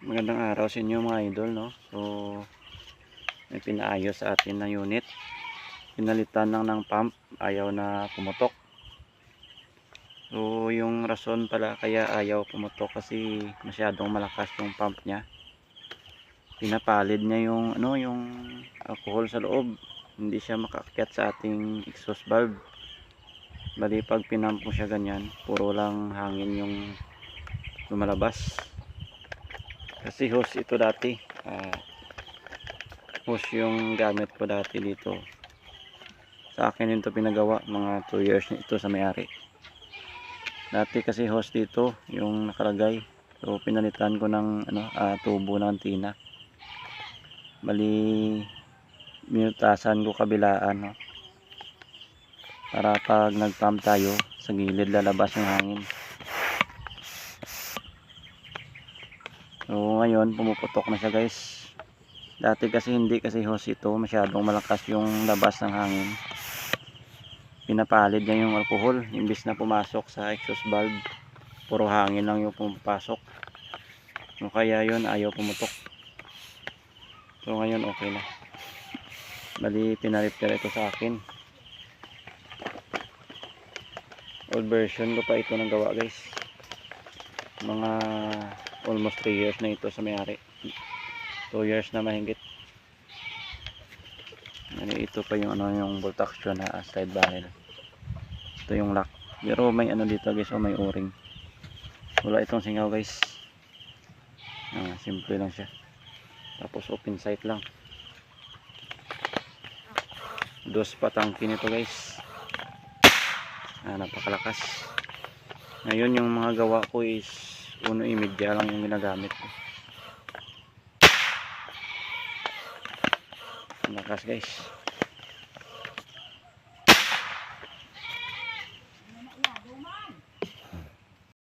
Magandang araw sa inyo mga idol no. So may pinaayos sa atin na unit. Pinalitan lang ng pump, ayaw na pumutok. So yung rason pala kaya ayaw pumutok kasi masyadong malakas yung pump niya. Pinapalid niya yung ano yung alcohol sa loob. Hindi siya makaakyat sa ating exhaust valve. Bali pag pinamp mo siya ganyan, puro lang hangin yung lumalabas kasi hose ito dati. Ah hose yung gamit ko dati dito. Sa akin din ito pinagawa mga 2 years na ito sa may-ari. Dati kasi hose dito yung nakalagay. So pinalitan ko ng ano, ah, tubo ng tina. Bali minutasan ko kabilaan no? para pag nag tayo sa gilid lalabas yung hangin So ngayon pumuputok na siya guys. Dati kasi hindi kasi hose ito, masyadong malakas yung labas ng hangin. Pinapalid niya yung alcohol imbis na pumasok sa exhaust valve. Puro hangin lang yung pumapasok. So kaya yun ayaw pumutok. So ngayon okay na. Bali pinarepair ito sa akin. Old version ko pa ito ng gawa guys. Mga almost 3 years na ito sa may-ari. 2 years na mahigit. Ano, ito pa yung ano yung bolt action na slide barrel. Ito yung lock. Pero may ano dito guys oh, may o-ring. Wala itong singaw guys. Ah, simple lang siya. Tapos open sight lang. Dos patangki nito guys. Ah, napakalakas. Ngayon yung mga gawa ko is uno imedya lang yung ginagamit ko. Lakas guys